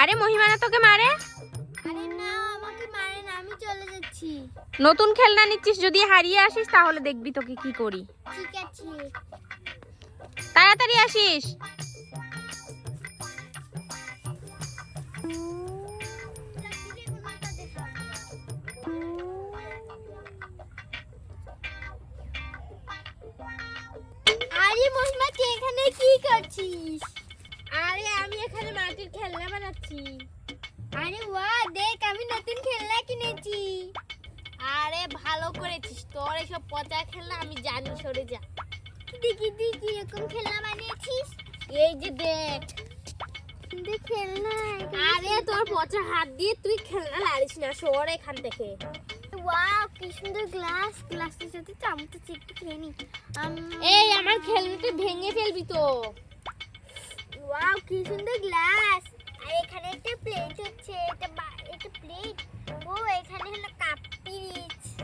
আরে মহিমানা তোকে মারে? আরে না আমাকে মারে না আমি চলে যাচ্ছি। নতুন খেলনা নিচ্ছিস যদি হারিয়ে আসিস তাহলে দেখবি তোকে কি করি। ঠিক আছে। তাড়াতাড়ি আসিস। আরে মহিমা তুই এখানে কি করছিস? মাটির খেলনা বানাচ্ছি। আরে ওয়া দেখ আমি নতুন খেলনা কিনেছি। আরে ভালো করেছিস তোর এসব পচা খেলনা আমি জানি সরে যা। দেখি তুই কীরকম খেলনা বানিয়েছিস? এই যে দেখ। খেলনা আরে তোর পচা হাত দিয়ে তুই খেলনা লাড়িস না সর এখান থেকে। ওয়াও কি সুন্দর গ্লাস। গ্লাসের সাথে চামচটা একটু খেয়ে নি এই আমার খেলনাটা ভেঙে ফেলবি তো। কি সুন্দর গ্লাস। আর এখানে একটা প্লেট হচ্ছে এটা বা- এটা প্লেট ও এখানে হলো কাপ পিরিচ।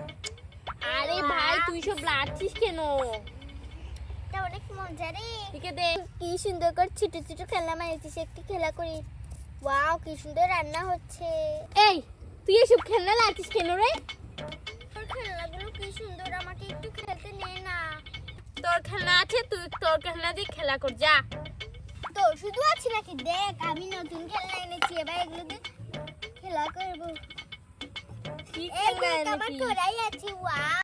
আরে ভাই তুই সব লাড়ছিস কেন? এটা অনেক মজা রে। ঠিক দেখ কি সুন্দর করে ছোট ছোট খেলনা বানিয়েছিস একটু খেলা করি। ওয়াও কি সুন্দর রান্না হচ্ছে। এই তুই এসব খেলনা লাড়ছিস কেন রে? তোর খেলনাগুলো কি সুন্দর আমাকে একটু খেলতে নে না। তোর খেলনা আছে তুই তোর খেলনা দিয়ে খেলা কর যা। তো আছে নাকি? দেখ আমি নতুন খেলনা এনেছি এবার এগুলো দিয়ে খেলা করব। কি এই খেলনা দেখ আমার এনেছিস? কড়াই আছে ওয়াও।